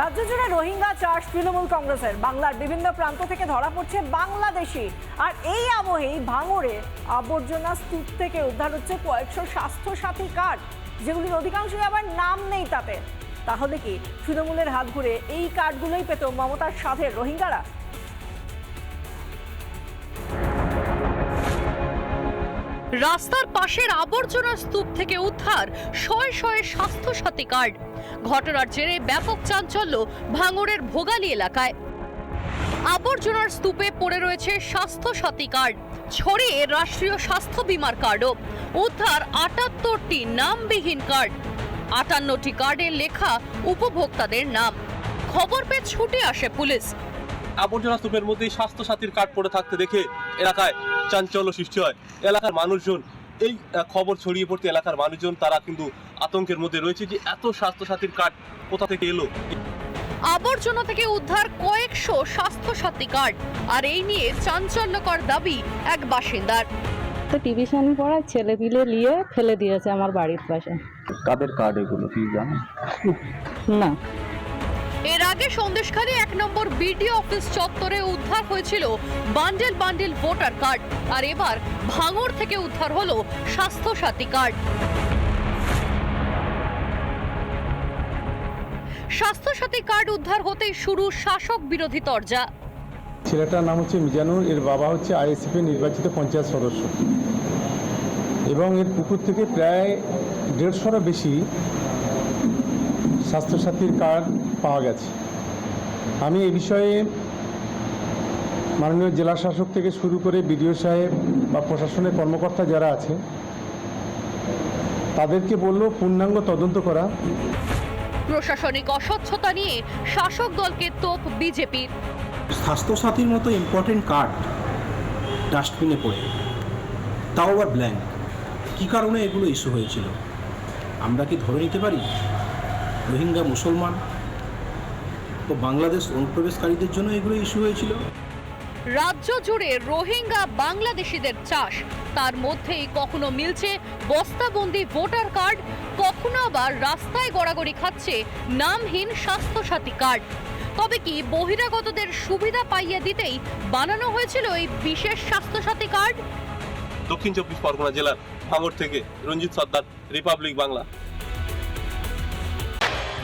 রাজ্য জুড়ে রোহিঙ্গা চাষ তৃণমূল কংগ্রেসের। বাংলার বিভিন্ন প্রান্ত থেকে ধরা পড়ছে বাংলাদেশি। আর এই আবহেই ভাঙড়ে আবর্জনা স্তূপ থেকে উদ্ধার হচ্ছে কয়েকশো স্বাস্থ্য সাথী কার্ড, যেগুলির অধিকাংশই আবার নাম নেই তাতে। তাহলে কি তৃণমূলের হাত ঘুরে এই কার্ডগুলোই পেত মমতার সাথে রোহিঙ্গারা? রাস্তার পাশের আবর্জনার স্তূপ থেকে উদ্ধার শয়ে শয়ে স্বাস্থ্যসাথী কার্ড। ঘটনার জেরে ব্যাপক চাঞ্চল্য ভাঙড়ের ভোগালী এলাকায়। আবর্জনার স্তূপে পড়ে রয়েছে স্বাস্থ্যসাথী কার্ড, ছড়িয়ে রাষ্ট্রীয় স্বাস্থ্য বিমার কার্ডও, উদ্ধার আটাত্তরটি নামবিহীন কার্ড, আটান্নটি কার্ডে লেখা উপভোক্তাদের নাম। খবর পেয়ে ছুটে আসে পুলিশ। আবর্জনা স্তূপের মধ্যেই স্বাস্থ্য সাথীর কার্ড পড়ে থাকতে দেখে এলাকায় চাঞ্চল্য সৃষ্টি হয়। এলাকার মানুষজন, এই খবর ছড়িয়ে পড়তে এলাকার মানুষজন, তারা কিন্তু আতঙ্কের মধ্যে রয়েছে যে এত স্বাস্থ্য সাথীর কার্ড কোথা থেকে এলো? আবর্জনা থেকে উদ্ধার কয়েকশো স্বাস্থ্যসাথী কার্ড। আর এই নিয়ে চাঞ্চল্যকর দাবি এক বাসিন্দার। তো টিউশন পড়া ছেলে পিলে নিয়ে ফেলে দিয়েছে আমার বাড়ির পাশে। কাদের কার্ড এগুলো কি জানো? না। এর আগে সন্দেশখালী এক নম্বর বিডিও অফিস চত্বরে উদ্ধার হয়েছিল বান্ডেল বান্ডেল ভোটার কার্ড। আর এবার ভাঙড় থেকে উদ্ধার হলো স্বাস্থ্যসাথী কার্ড। স্বাস্থ্যসাথী কার্ড উদ্ধার হতেই শুরু শাসক বিরোধী তরজা। ছেলেটার নাম হচ্ছে মিজানুর, এর বাবা হচ্ছে আইএসএফের নির্বাচিত পঞ্চায়েত সদস্য। এবং এর পুকুর থেকে প্রায় দেড়শোরও বেশি স্বাস্থ্যসাথীর কার্ড পাওয়া গেছে। আমি এ বিষয়ে মাননীয় জেলা শাসক থেকে শুরু করে বিডিও সাহেব বা প্রশাসনের কর্মকর্তা যারা আছে তাদেরকে বলল পূর্ণাঙ্গ তদন্ত করা। প্রশাসনিক অস্বচ্ছতা নিয়ে শাসক দলকে তোপ বিজেপির স্বাস্থ্যসাথীর মতো ইম্পর্টেন্ট কার্ড ডাস্টবিনে পড়ে। তাও আবার ব্ল্যাঙ্ক কী কারণে এগুলো ইস্যু হয়েছিল? আমরা কি ধরে নিতে পারি? রোহিঙ্গা মুসলমান? ও বাংলাদেশ অনুপ্রবেশকারীদের জন্য এগুলো ইস্যু হয়েছিল? রাজ্য জুড়ে রোহিঙ্গা বাংলাদেশিদের চাষ। তার মধ্যেই কখনো মিলছে বস্তাবন্দি ভোটার কার্ড, কখনো আবার রাস্তায় গড়াগড়ি খাচ্ছে নামহীন স্বাস্থ্যসাথী কার্ড। তবে কি বহিরাগতদের সুবিধা পাইয়ে দিতেই বানানো হয়েছিল এই বিশেষ স্বাস্থ্যসাথী কার্ড? দক্ষিণ চব্বিশ পরগনা জেলার ভাঙড় থেকে রঞ্জিত সর্দার, রিপাবলিক বাংলা।